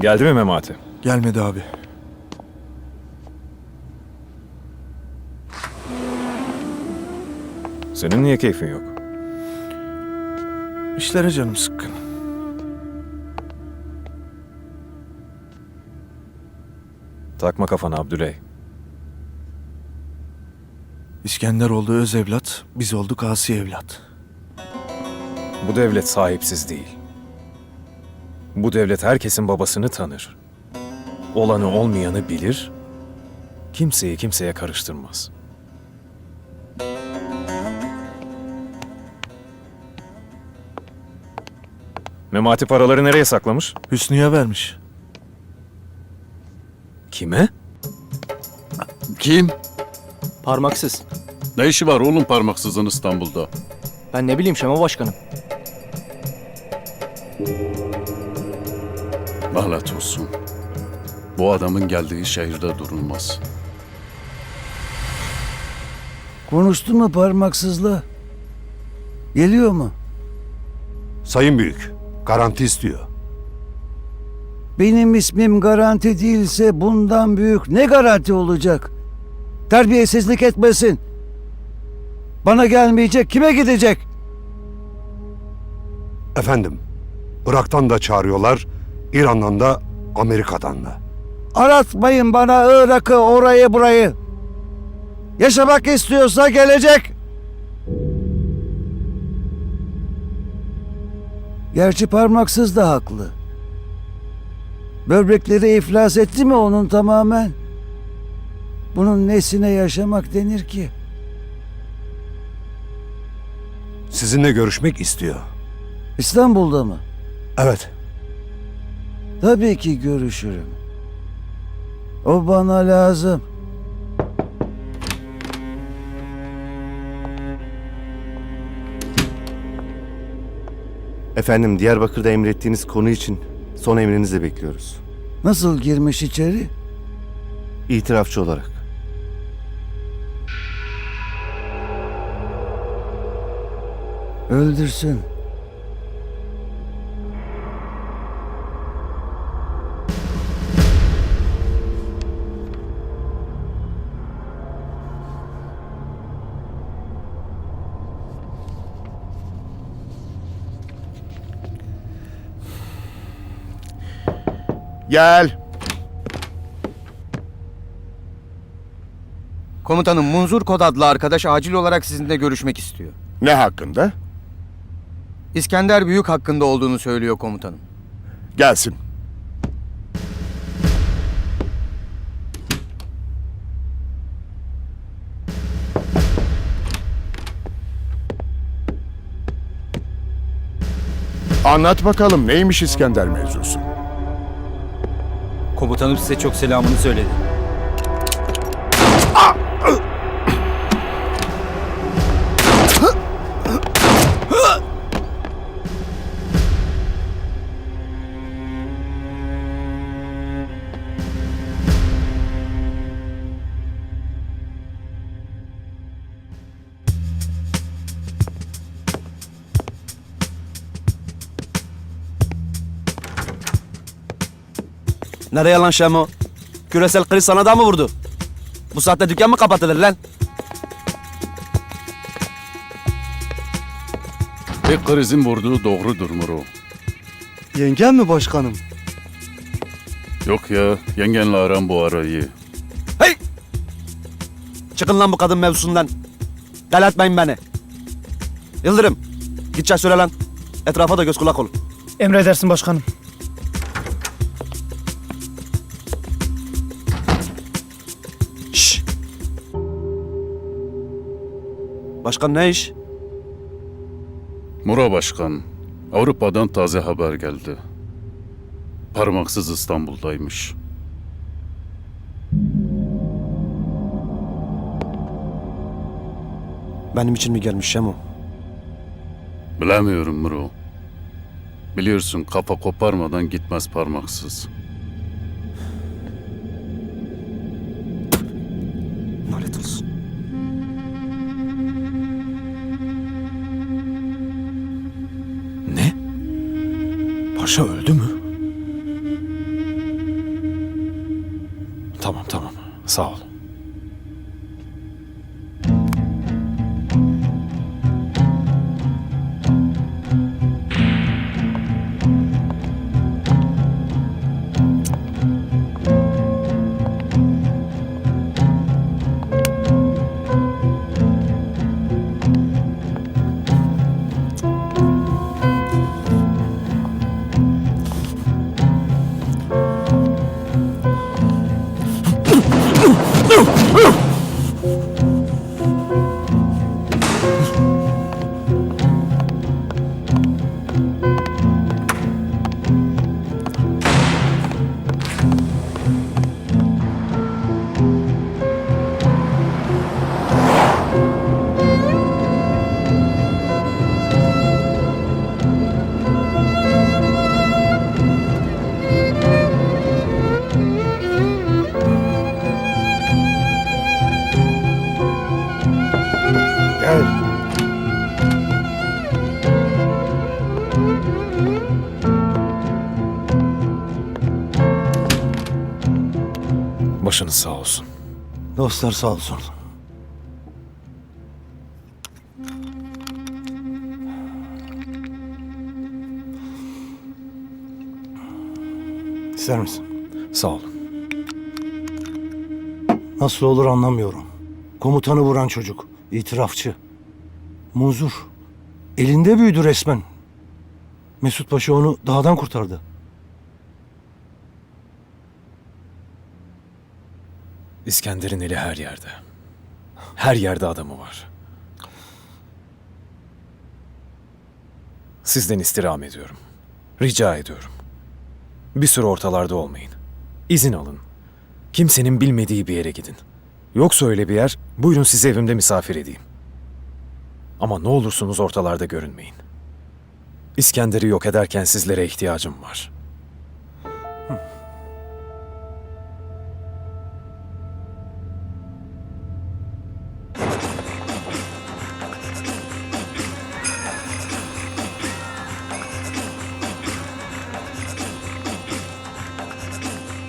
Geldi mi Memati? Gelmedi abi. Senin niye keyfin yok? İşlere canım sıkkın. Takma kafana Abdüley. İskender oldu öz evlat, biz olduk asi evlat. Bu devlet sahipsiz değil. Bu devlet herkesin babasını tanır. Olanı olmayanı bilir. Kimseyi kimseye karıştırmaz. Memati paraları nereye saklamış? Hüsnü'ye vermiş. Kime? Kim? Parmaksız. Ne işi var oğlum parmaksızın İstanbul'da? Ben ne bileyim Şema Başkanım. Lanet olsun. Bu adamın geldiği şehirde durulmaz. Konuştun mu parmaksızla? Geliyor mu? Sayın Büyük, garanti istiyor. Benim ismim garanti değilse bundan büyük ne garanti olacak? Terbiyesizlik etmesin. Bana gelmeyecek kime gidecek? Efendim, Irak'tan da çağırıyorlar, İran'dan da, Amerika'dan da. Aratmayın bana Irak'ı orayı burayı. Yaşamak istiyorsa gelecek. Gerçi parmaksız da haklı. Böbrekleri iflas etti mi onun tamamen? Bunun nesine yaşamak denir ki? Sizinle görüşmek istiyor. İstanbul'da mı? Evet, Tabii ki görüşürüm. O bana lazım. Efendim Diyarbakır'da emrettiğiniz konu için son emrinizi bekliyoruz. Nasıl girmiş içeri? İtirafçı olarak. Öldürsün. Gel. Komutanım Munzur Kod adlı arkadaş acil olarak sizinle görüşmek istiyor. Ne hakkında? İskender Büyük hakkında olduğunu söylüyor komutanım. Gelsin. Anlat bakalım neymiş İskender mevzusu? Komutanım size çok selamını söyledi. Nereye lan Şemo? Küresel kriz sana da mı vurdu? Bu saatte dükkan mı kapatılır lan? Bir krizin vurduğu doğrudur Muro. Yengem mi başkanım? Yok ya yengenle aram bu ara iyi. Hey! Çıkın lan bu kadın mevzusundan. Deli etmeyin beni. Yıldırım. Git çay söyle lan. Etrafa da göz kulak ol. Emredersin başkanım. Başkan ne iş? Muro Başkan, Avrupa'dan taze haber geldi. Parmaksız İstanbul'daymış. Benim için mi gelmiş Şemo? Bilemiyorum Muro. Biliyorsun kafa koparmadan gitmez parmaksız. Lanet olsun. Paşa öldü mü? Tamam tamam. Sağ ol. Gel. Başınız sağ olsun. Dostlar sağ olsun. İster misin? Sağ olun. Nasıl olur anlamıyorum. Komutanı vuran çocuk. itirafçı. Muzur. Elinde büyüdü resmen. Mesut Paşa onu dağdan kurtardı. İskender'in eli her yerde. Her yerde adamı var. Sizden istirham ediyorum. Rica ediyorum. Bir süre ortalarda olmayın. İzin alın. Kimsenin bilmediği bir yere gidin. Yoksa öyle bir yer, buyurun sizi evimde misafir edeyim. Ama ne olursunuz ortalarda görünmeyin. İskender'i yok ederken sizlere ihtiyacım var.